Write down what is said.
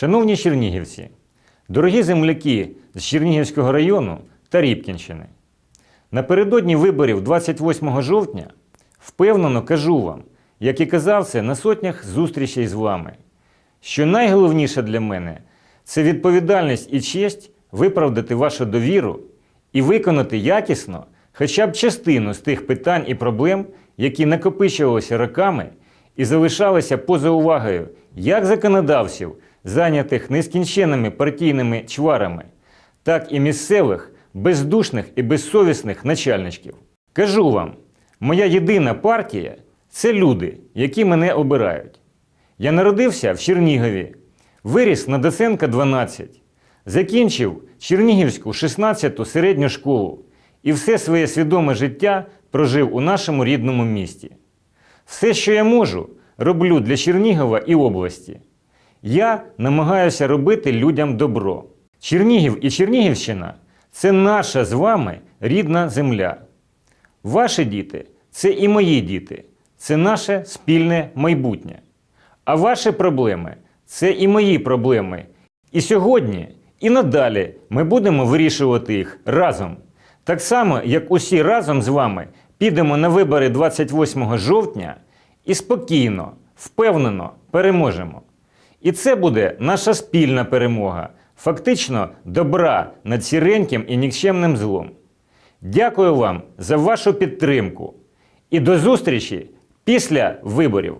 Шановні чернігівці, дорогі земляки з Чернігівського району та Рібкінщини, напередодні виборів 28 жовтня впевнено кажу вам, як і казав це на сотнях зустрічей з вами, що найголовніше для мене це відповідальність і честь виправдати вашу довіру і виконати якісно хоча б частину з тих питань і проблем, які накопичувалися роками і залишалися поза увагою як законодавців, зайнятих нескінченними партійними чварами, так і місцевих, бездушних і безсовісних начальничків. Кажу вам, моя єдина партія це люди, які мене обирають. Я народився в Чернігові, виріс на Доценка 12, закінчив Чернігівську 16-ту середню школу і все своє свідоме життя прожив у нашому рідному місті. Все, що я можу, роблю для Чернігова і області. Я намагаюся робити людям добро. Чернігів і Чернігівщина це наша з вами рідна земля. Ваші діти це і мої діти, це наше спільне майбутнє. А ваші проблеми це і мої проблеми. І сьогодні, і надалі ми будемо вирішувати їх разом. Так само, як усі разом з вами підемо на вибори 28 жовтня і спокійно, впевнено переможемо. І це буде наша спільна перемога, фактично добра над сіреньким і нікчемним злом. Дякую вам за вашу підтримку і до зустрічі після виборів.